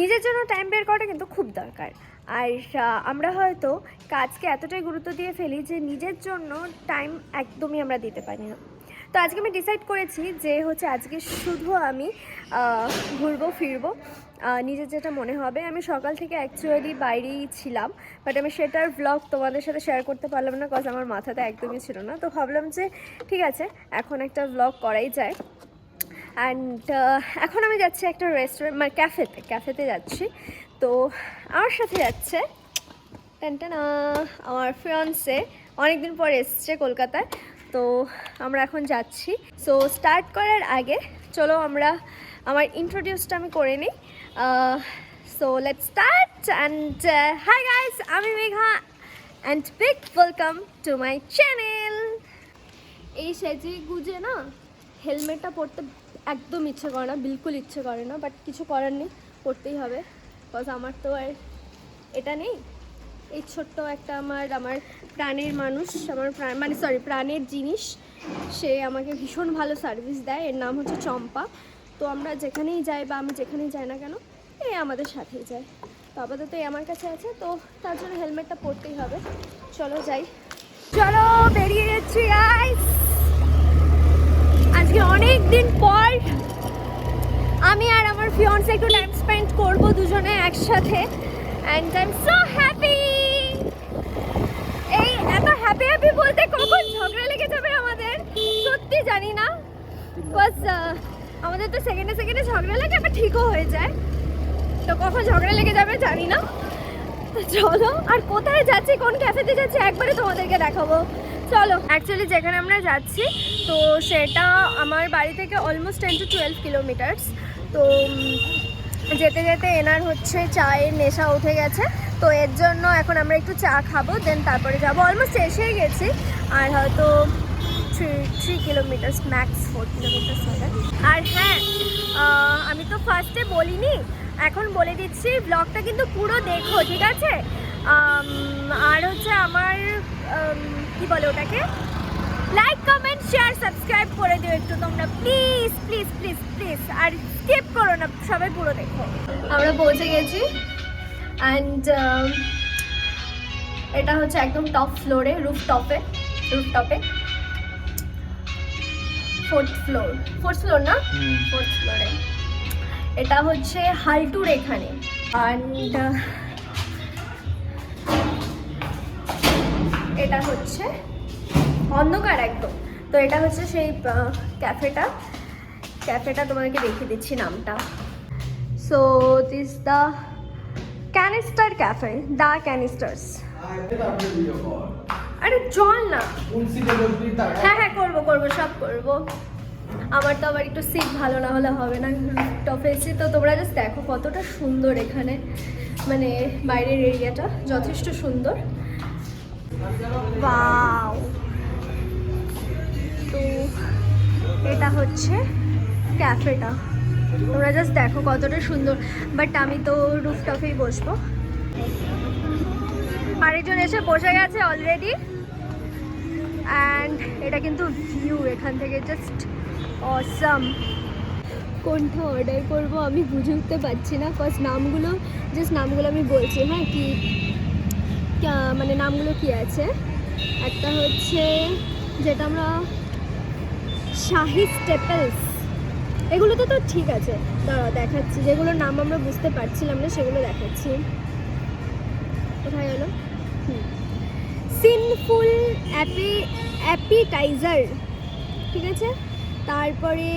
নিজের জন্য টাইম বের করাটা কিন্তু খুব দরকার। আর আমরা হয়তো কাজকে এতটাই গুরুত্ব দিয়ে ফেলি যে নিজের জন্য টাইম একদমই আমরা দিতে পারি না। তো আজকে আমি ডিসাইড করেছি যে হচ্ছে আজকে শুধু আমি ঘুরবো, ফিরবো নিজের যেটা মনে হবে। আমি সকাল থেকে অ্যাকচুয়ালি বাইরেই ছিলাম বাট আমি সেটার ব্লগ তোমাদের সাথে শেয়ার করতে পারলাম না কজ আমার মাথাতে একদমই ছিল না। তো ভাবলাম যে, ঠিক আছে, এখন একটা ব্লগ করাই যায়। অ্যান্ড এখন আমি যাচ্ছি একটা রেস্টুরেন্ট মানে ক্যাফেতে ক্যাফেতে যাচ্ছি। তো আমার সাথে যাচ্ছে টেনটেনা আমার ফিয়ন্সে অনেকদিন পর এসছে কলকাতায়। তো আমরা এখন যাচ্ছি। সো স্টার্ট করার আগে, চলো আমরা, আমার ইন্ট্রোডিউসটা আমি করে নিই। So let start and hi guys আমি Megha. And big welcome to my channel এই সেজে গুজে না হেলমেটটা পরতে একদম ইচ্ছে করে না, বিলকুল ইচ্ছে করে না বাট কিছু করার নেই পরতেই হবে। বিকজ আমার তো আর এটা নেই। এই ছোট্ট একটা আমার আমার প্রাণের মানুষ, আমার প্রাণ মানে সরি প্রাণের জিনিস, সে আমাকে ভীষণ ভালো সার্ভিস দেয়। এর নাম হচ্ছে চম্পা। তো আমরা যেখানেই যাই বা আমি যেখানেই যাই না কেন এই আমাদের সাথেই যায়। তো আপাতত এই আমার কাছে আছে, তো তার জন্য হেলমেটটা পরতেই হবে। চলো যাই। চলো, বেরিয়ে যাচ্ছি গাইস আজকে অনেক দিন পর আমি আর আমার ফিয়ন্সে একটু টাইম স্পেন্ড করব দুজনে একসাথে and I am so happy এই এত হ্যাপি হ্যাপি বলতে কখন ঝগড়া লেগে যাবে আমাদের? সত্যি জানি না। বাস আমাদের তো সেকেন্ডে সেকেন্ডে ঝগড়া লাগে আবার ঠিকও হয়ে যায়। তো কখন ঝগড়া লেগে যাবে জানি না। চলো, আর কোথায় যাচ্ছি, কোন ক্যাফেতে যাচ্ছি, একবারে তোমাদেরকে দেখাবো। চলো অ্যাকচুয়ালি যেখানে আমরা যাচ্ছি তো সেটা আমার বাড়ি থেকে almost ten to twelve kilometres তো যেতে যেতে এনার হচ্ছে চায়ের নেশা উঠে গেছে তো এর জন্য এখন আমরা একটু চা খাব দেন তারপরে যাব। অলমোস্ট এসেই গেছি আর হয়তো three three kilometres max four kilometres হবে। আর হ্যাঁ আমি তো ফার্স্টে বলিনি এখন বলে দিচ্ছি ব্লগটা কিন্তু পুরো দেখো ঠিক আছে? আর হচ্ছে আমার আম, কি বলে ওটাকে? লাইক কমেন্ট শেয়ার সাবস্ক্রাইব করে দিও একটু তোমরা। প্লিজ প্লিজ প্লিজ প্লিজ আর স্কিপ করো না সবাই পুরো দেখো। আমরা পৌঁছে গেছি। অ্যান্ড এটা হচ্ছে একদম টপ ফ্লোরে রুফ টপে রুফ টপে ফোর্থ ফ্লোর ফোর্থ ফ্লোর না ফোর্থ ফ্লোরে এটা হচ্ছে হালটুর এখানে। অ্যান্ড এটা হচ্ছে অন্ধকার একদম। তো এটা হচ্ছে সেই ক্যাফেটা। ক্যাফেটা তোমাদেরকে দেখিয়ে দিচ্ছি নামটা। So this the Canister Cafe the Canisters আরে চল না। হ্যাঁ হ্যাঁ করব করব, সব করব। আমার তো আবার একটু সিট ভালো না হলে হবে না। টপে এসেছি। তো তোমরা জাস্ট দেখো কতটা সুন্দর এখানে। মানে বাইরের এরিয়াটা যথেষ্ট সুন্দর। তো এটা হচ্ছে ক্যাফেটা। তোমরা জাস্ট দেখো কতটা সুন্দর। বাট আমি তো রুফটপেই বসবো। আরেকজন এসে বসে গেছে অলরেডি অ্যান্ড এটা কিন্তু ভিউ এখান থেকে জাস্ট অসাম কোনটা অর্ডার করব আমি বুঝে উঠতে পারছি না। কজ নামগুলো জাস্ট নামগুলো আমি বলছি। হ্যাঁ কা- মানে নামগুলো কি আছে? একটা হচ্ছে যেটা আমরা শাহি স্টেপেলস এগুলো তো তো ঠিক আছে। দাঁড়াও, দেখাচ্ছি। যেগুলোর নাম আমরা বুঝতে পারছিলাম না, সেগুলো দেখাচ্ছি। কোথায় গেল? Sinful appy, appetiser. ঠিক আছে? তারপরে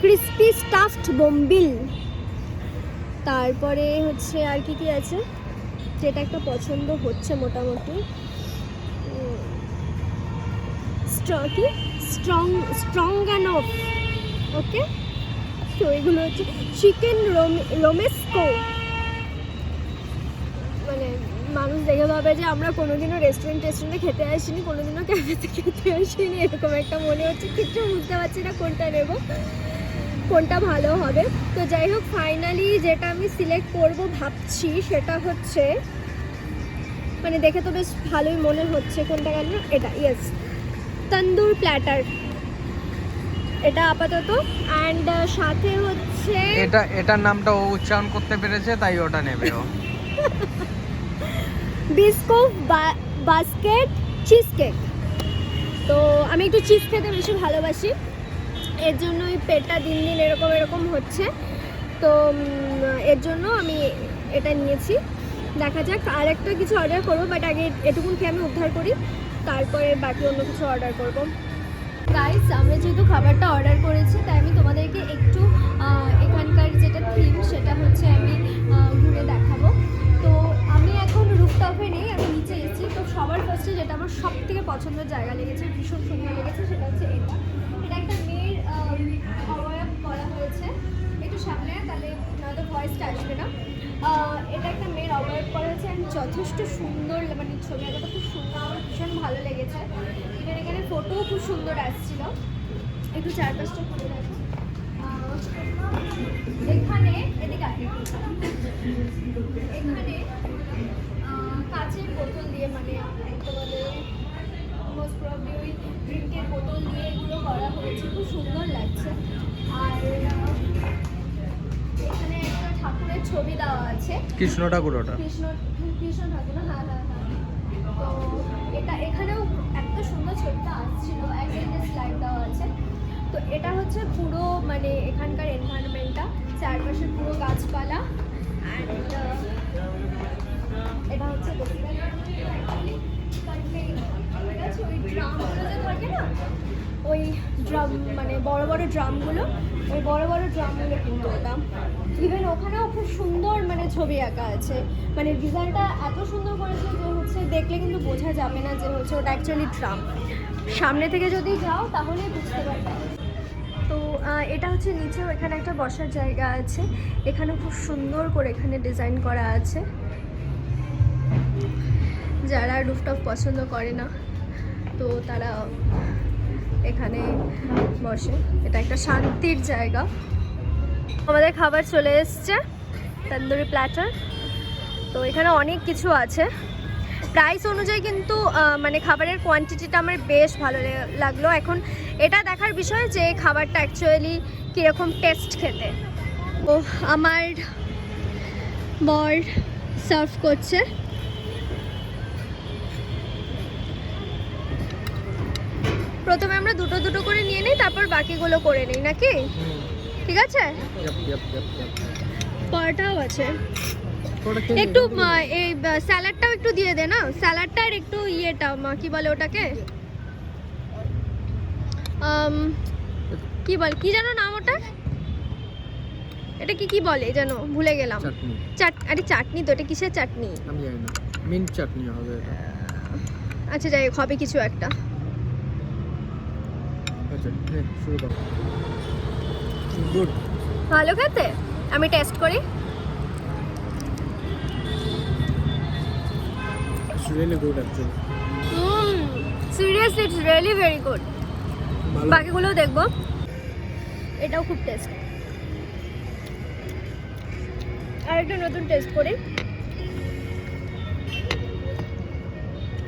ক্রিস্পি স্টাফড বোম্বিল। তারপরে হচ্ছে আর কি কি আছে? যেটা একটা পছন্দ হচ্ছে মোটামুটি। স্ট্র, কি? স্ট্রং স্ট্রঙ্গানফ ওকে তো এগুলো হচ্ছে চিকেন রোমেস্কো মানে মানুষ দেখে ভাবে যে আমরা কোনোদিনও রেস্টুরেন্ট টেস্টুরেন্টে খেতে আসিনি, কোনোদিনও ক্যাফেতে খেতে আসিনি, এরকম একটা মনে হচ্ছে। কিছু বুঝতে পারছি না কোনটা নেব। কোনটা ভালো হবে। তো যাই হোক ফাইনালি যেটা আমি সিলেক্ট করব ভাবছি সেটা হচ্ছে মানে দেখে তো বেশ ভালোই মনে হচ্ছে কোনটা গেল এটা ইয়েস তন্দুর প্ল্যাটার এটা আপাতত অ্যান্ড সাথে হচ্ছে এটা এটার নামটা ও উচ্চারণ করতে পেরেছে তাই ওটা নেবে ও। বিস্কো বাস্কেট চিজ কেক তো আমি একটু চিজ খেতে বেশি ভালোবাসি। এর জন্যই পেটটা দিন দিন এরকম এরকম হচ্ছে। তো এর জন্য আমি এটা নিয়েছি। দেখা যাক আর একটা কিছু অর্ডার করব বাট আগে এটুকুন খেয়ে আমি উদ্ধার করি। তারপরে বাকি অন্য কিছু অর্ডার করব। গাইস আমরা যেহেতু খাবারটা অর্ডার করেছি, তাই আমি তোমাদেরকে একটু এখানকার যেটা থিম সেটা হচ্ছে আমি ঘুরে দেখাবো। তো, আমি এখন রুফটপে নেই, আমি নিচে এসেছি। তো সবার ফার্স্টে যেটা আমার সব থেকে পছন্দের জায়গা লেগেছে, ভীষণ সুন্দর লেগেছে, সেটা হচ্ছে এটা। এটা একটা অবয়ব করা হয়েছে। একটু সামনে, তাহলে নয়তো ভয়েসটা আসবে না। এটা একটা মেয়ের অবয়ব করা হয়েছে and যথেষ্ট সুন্দর মানে ছবি আঁকাটা খুব সুন্দর, আমার ভীষণ ভালো লেগেছে। ইভেন এখানে ফটোও খুব সুন্দর আসছিল। একটু চারপাশটা ঘুরে দেখো। এখানে, এদিকে আয়। এখানে কাঁচের বোতল দিয়ে মানে তোমাদের মোস্ট প্রবলি ওই ড্রিঙ্কের বোতল দিয়ে এগুলো করা হয়েছে খুব সুন্দর লাগছে। আর এখানে একটা ঠাকুরের ছবি দেওয়া আছে। কৃষ্ণ ঠাকুর ওটা কৃষ্ণ কৃষ্ণ ঠাকুর হ্যাঁ হ্যাঁ হ্যাঁ। তো এটা এখানেও এত সুন্দর ছবিটা আসছিল একদিকে স্লাইড দেওয়া আছে। তো এটা হচ্ছে পুরো মানে এখানকার এনভায়রনমেন্টটা চারপাশে পুরো গাছপালা। অ্যান্ড এটা হচ্ছে ওই ড্রাম মানে বড় বড় ড্রামগুলো, ওই বড় বড় ড্রামগুলো কিন্তু ওটা ইভেন ওখানেও খুব সুন্দর মানে ছবি আঁকা আছে। মানে ডিজাইনটা এত সুন্দর করেছে যে হচ্ছে দেখলে কিন্তু বোঝা যাবে না যে হচ্ছে ওটা অ্যাকচুয়ালি ড্রাম। সামনে থেকে যদি যাও, তাহলে বুঝতে পারবে। তো এটা হচ্ছে নিচেও এখানে একটা বসার জায়গা আছে। এখানে খুব সুন্দর করে এখানে ডিজাইন করা আছে। যারা রুফটপ পছন্দ করে না, তো তারা এখানে বসে। এটা একটা শান্তির জায়গা। আমাদের খাবার চলে এসছে, তন্দুরি প্ল্যাটার তো এখানে অনেক কিছু আছে। প্রাইস অনুযায়ী কিন্তু মানে খাবারের কোয়ান্টিটিটা আমার বেশ ভালো লাগল। এখন এটা দেখার বিষয় যে খাবারটা অ্যাকচুয়ালি কীরকম টেস্ট খেতে। ও আমার বর সার্ভ করছে। প্রথমে আমরা দুটো দুটো করে নিয়ে নিই তারপর বাকিগুলো করে নিই নাকি? ঠিক আছে? পরোটাও আছে। একটু এই স্যালাডটাও একটু দিয়ে দে না? স্যালাডটা আর একটু ইয়েটা মা, কি বলে ওটাকে? কি বল কি জানো নাম ওটা? এটা কি কি বলে জানো ভুলে গেলাম। চাটনি। চাট আরে চাটনি তো এটা কিসের চাটনি? আমি জানি না। মিন্ট চাটনি হবে এটা। আচ্ছা যাই হবে কিছু একটা আচ্ছা নে, শুরু করো গুড ভালো খেতে? আমি টেস্ট করি। Really good actually seriously it's really very good ভালো। বাকিগুলোও দেখব। এটাও খুব টেস্ট আর একটা নতুন টেস্ট করি।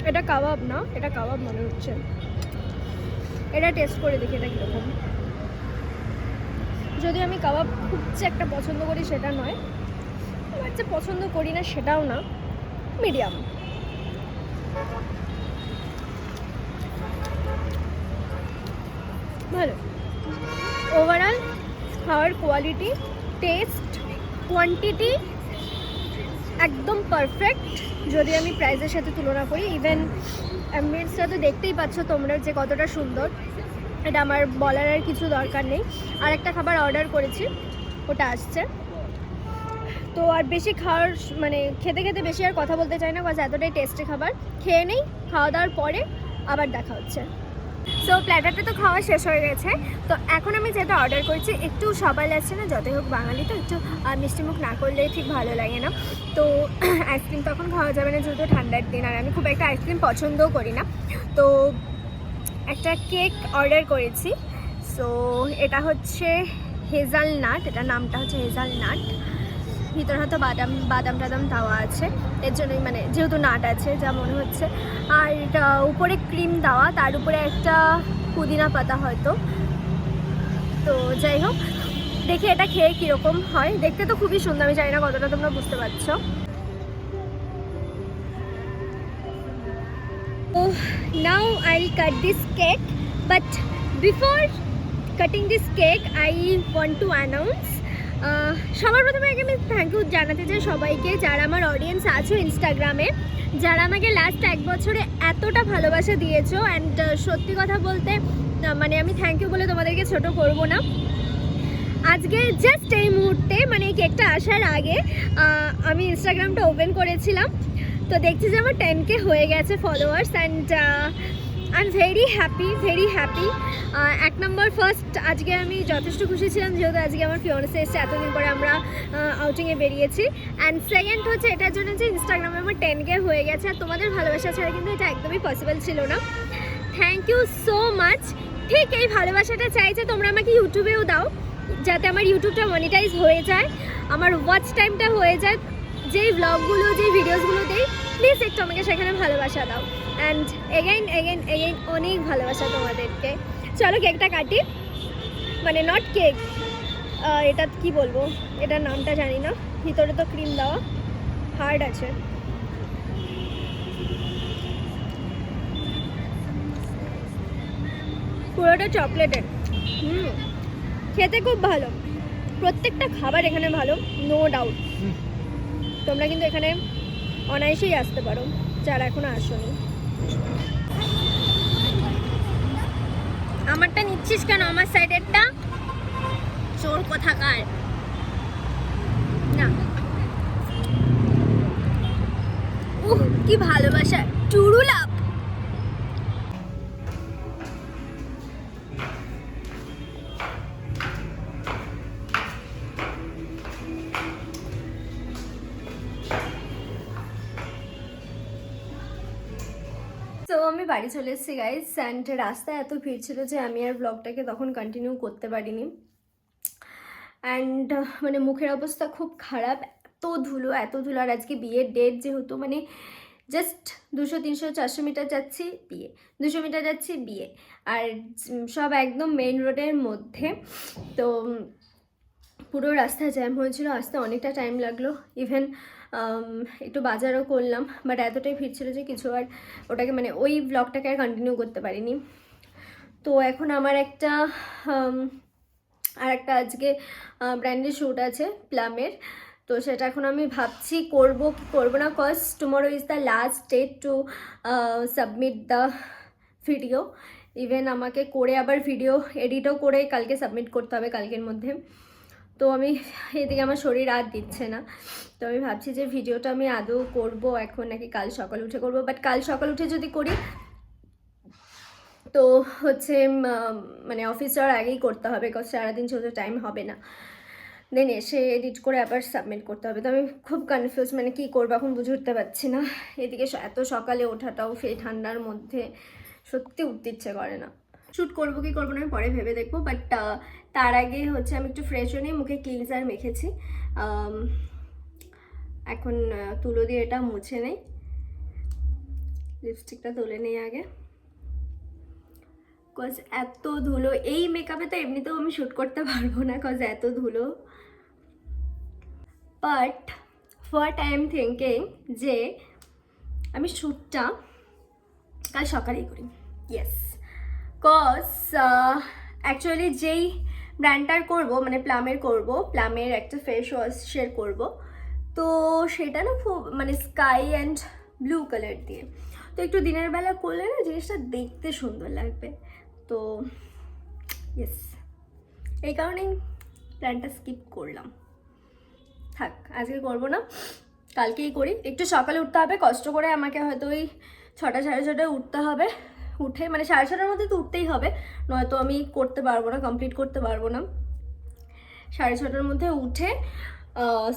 এটা কাবাব না এটা কাবাব মনে হচ্ছে। এটা টেস্ট করে দেখি এটা কীরকম। যদি আমি কাবাব খুব যে একটা পছন্দ করি সেটা নয় আবার যে পছন্দ করি না সেটাও না মিডিয়াম ভালো। ওভারঅল খাওয়ার কোয়ালিটি টেস্ট কোয়ান্টিটি একদম পারফেক্ট যদি আমি প্রাইসের সাথে তুলনা করি ইভেন অ্যাম্বিয়েন্সটা তো দেখতেই পাচ্ছ তোমরা যে কতটা সুন্দর। এটা আমার বলার আর কিছু দরকার নেই। আর একটা খাবার অর্ডার করেছি, ওটা আসছে। তো আর বেশি খাওয়ার মানে খেতে খেতে বেশি আর কথা বলতে চাই না, বাস এতটাই টেস্টি খাবার। খেয়ে নেই, খাওয়া দাওয়ার পরে আবার দেখা হচ্ছে। সো প্ল্যাটারটা তো খাওয়া শেষ হয়ে গেছে। তো এখন আমি যেটা অর্ডার করছি একটু সবাই লাগছে না যতই হোক বাঙালি তো একটু আহ, মিষ্টি মুখ না করলে ঠিক ভালো লাগে না। তো আইসক্রিম তখন খাওয়া যাবে না যেহেতু ঠান্ডার দিন আর আমি খুব একটা আইসক্রিম পছন্দও করি না। তো একটা কেক অর্ডার করেছি। সো এটা হচ্ছে হেজাল নাট এটা নামটা হচ্ছে হেজাল নাট ভিতরে হয়তো বাদাম বাদাম টাদাম দেওয়া আছে। এর জন্যই মানে যেহেতু নাট আছে যা মনে হচ্ছে। আর উপরে ক্রিম দেওয়া তার উপরে একটা পুদিনা পাতা হয়তো। তো যাই হোক দেখি এটা খেয়ে কীরকম হয়। দেখতে তো খুবই সুন্দর আমি জানি না কতটা তোমরা বুঝতে পারছ। I'll cut this cake but before cutting this cake I want to announce আহ, সবার প্রথমে আগে আমি থ্যাংক ইউ জানাতে চাই সবাইকে, যারা আমার অডিয়েন্স আছো ইনস্টাগ্রামে যারা আমাকে লাস্ট এক বছরে এতটা ভালোবাসা দিয়েছ অ্যান্ড সত্যি কথা বলতে মানে আমি থ্যাংক ইউ বলে তোমাদেরকে ছোট করব না। আজকে জাস্ট এই মুহূর্তে মানে এই কেকটা আসার আগে আমি ইনস্টাগ্রামটা ওপেন করেছিলাম। তো দেখছি যে আমার টেন কে হয়ে গেছে followers and I am very happy very happy এক নম্বর ফার্স্ট আজকে আমি যথেষ্ট খুশি ছিলাম যেহেতু আজকে আমার ফিওনেসে এসছে, এতদিন পরে আমরা আউটিংয়ে বেরিয়েছি। অ্যান্ড সেকেন্ড হচ্ছে, এটার জন্য যে ইনস্টাগ্রামে আমার টেন কে হয়ে গেছে, আর তোমাদের ভালোবাসা ছাড়া কিন্তু এটা একদমই পসিবল ছিল না। থ্যাংক ইউ সো মাচ ঠিক এই ভালোবাসাটা চাই যে তোমরা আমাকে ইউটিউবেও দাও, যাতে আমার ইউটিউবটা মনিটাইজ হয়ে যায়, আমার ওয়াচ টাইমটা হয়ে যায়, যেই ব্লগগুলো যেই ভিডিওসগুলো দেই প্লিজ একটু আমাকে সেখানে ভালোবাসা দাও। অ্যান্ড এগেইন এগেইন এগেইন অনেক ভালোবাসা তোমাদেরকে। চলো কেকটা কাটি। মানে নট কেক এটা কি বলব? এটার নামটা জানি না। ভিতরে তো ক্রিম দেওয়া। হার্ড আছে। পুরোটা চকলেটের হুম। খেতে খুব ভালো। প্রত্যেকটা খাবার এখানে ভালো নো ডাউট তোমরা কিন্তু এখানে অনায়াসেই আসতে পারো। যারা এখনও আসোনি। আমারটা নিচ্ছিস কেন? আমার সাইডেরটা চোর কোথাকার। বাড়ি চলে এসেছি গাইজ অ্যান্ড রাস্তায় এত ভিড় ছিল যে আমি আর ব্লগটাকে তখন কন্টিনিউ করতে পারিনি। অ্যান্ড মানে মুখের অবস্থা খুব খারাপ, এত ধুলো এত ধুলো। আর আজকে বিয়ের ডেট যেহেতু মানে জাস্ট দুশো, তিনশো, চারশো মিটার যাচ্ছি, বিয়ে। দুশো মিটার যাচ্ছি, বিয়ে। আর সব একদম মেইন রোডের মধ্যে। তো পুরো রাস্তা জ্যাম হয়েছিল। আসতে অনেকটা টাইম লাগল। ইভেন একটু বাজারও করলাম বাট এতটাই ভিড় ছিল যে কিছু আর ওটাকে মানে ওই ব্লগটাকে আর কন্টিনিউ করতে পারিনি। তো এখন আমার একটা আর একটা আজকে ব্র্যান্ডের শ্যুট আছে প্লামের তো সেটা এখন আমি ভাবছি করব কি করব না cause tomorrow is the last date to submit the video even আমাকে করে আবার ভিডিও এডিটও করে কালকে সাবমিট করতে হবে কালকের মধ্যে। তো আমি এদিকে আমার শরীর আর দিচ্ছে না। তো আমি ভাবছি যে ভিডিওটা আমি আদৌ করব এখন নাকি কাল সকাল উঠে করব। বাট কাল সকাল উঠে যদি করি, তো হচ্ছে মানে অফিস যাওয়ার আগেই করতে হবে বিকজ সারাদিন যেহেতু টাইম হবে না। দেন এসে এডিট করে আবার সাবমিট করতে হবে। তো আমি খুব কনফিউজ মানে কী করব এখন বুঝে উঠতে পারছি না। এদিকে এত সকালে ওঠাটাও সেই ঠান্ডার মধ্যে সত্যি উঠতে ইচ্ছে করে না। শ্যুট করব কি করব না আমি পরে ভেবে দেখব। বাট তার আগে হচ্ছে আমি একটু ফ্রেশ হয়ে মুখে ক্লিনজার মেখেছি। এখন তুলো দিয়ে এটা মুছে নেই। লিপস্টিকটা তুলে নেই আগে। কজ এত ধুলো, এই মেকআপে তো এমনিতেও আমি শ্যুট করতে পারব না কজ এত ধুলো। But what I am thinking যে, আমি শ্যুটটা কাল সকালেই করি। ইয়েস কজ অ্যাকচুয়ালি যেই ব্র্যান্ডটার করব মানে প্লামের করব, প্লামের একটা ফেস ওয়াশ শেয়ার করব। তো সেটা না খুব মানে স্কাই অ্যান্ড ব্লু কালার দিয়ে। তো একটু দিনের বেলা করলে না জিনিসটা দেখতে সুন্দর লাগবে। তো ইয়েস এই কারণেই প্ল্যানটা স্কিপ করলাম। থাক, আজকে করব না, কালকেই করি। একটু সকালে উঠতে হবে, কষ্ট করে আমাকে হয়তো ওই ছটা, সাড়ে ছটায় উঠতে হবে। উঠে মানে সাড়ে ছটার মধ্যে তো উঠতেই হবে, নয়তো আমি করতে পারব না কমপ্লিট করতে পারব না। সাড়ে ছটার মধ্যে উঠে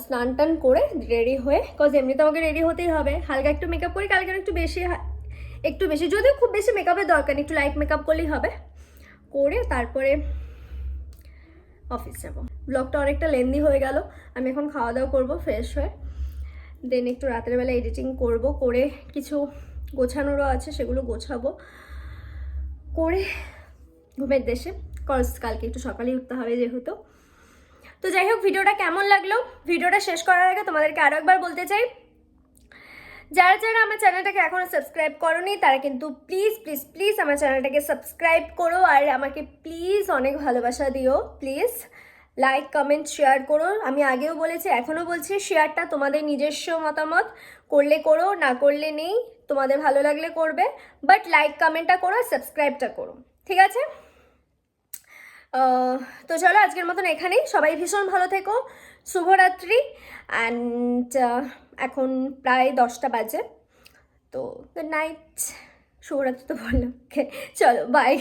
স্নান টান করে রেডি হয়ে কজ এমনিতে আমাকে রেডি হতেই হবে। হালকা একটু মেকআপ করি, কালকে একটু বেশি একটু বেশি, যদিও খুব বেশি মেকআপের দরকার একটু লাইট মেকআপ করলেই হবে। করে তারপরে অফিস যাব। ব্লগটা অনেকটা লেন্দি হয়ে গেল, আমি এখন খাওয়া দাওয়া করব ফ্রেশ হয়ে। দেন একটু রাতের বেলা এডিটিং করব, করে কিছু গোছানোরও আছে, সেগুলো গোছাবো। করে ঘুমের দেশে। কজ কালকে একটু সকালেই উঠতে হবে যেহেতু। তো যাই হোক, ভিডিওটা কেমন লাগল? ভিডিওটা শেষ করার আগে তোমাদেরকে আরও একবার বলতে চাই, যারা যারা আমার চ্যানেলটাকে এখনও সাবস্ক্রাইব করোনি, তারা কিন্তু প্লিজ প্লিজ প্লিজ আমার চ্যানেলটাকে সাবস্ক্রাইব করো। আর আমাকে প্লিজ অনেক ভালোবাসা দিও প্লিজ লাইক কমেন্ট শেয়ার করো। আমি আগেও বলেছি এখনও বলছি শেয়ারটা তোমাদের নিজস্ব মতামত। করলে করো না করলে নেই। তোমাদের ভালো লাগলে করবে। বাট লাইক কমেন্টটা করো সাবস্ক্রাইবটা করো। ঠিক আছে? তো চলো আজকের মতন এখানেই। সবাই ভীষণ ভালো থেকো। শুভরাত্রি। অ্যান্ড এখন প্রায় দশটা বাজে। তো গুড নাইট শুভরাত্রি তো বললাম। Okay, চলো বাই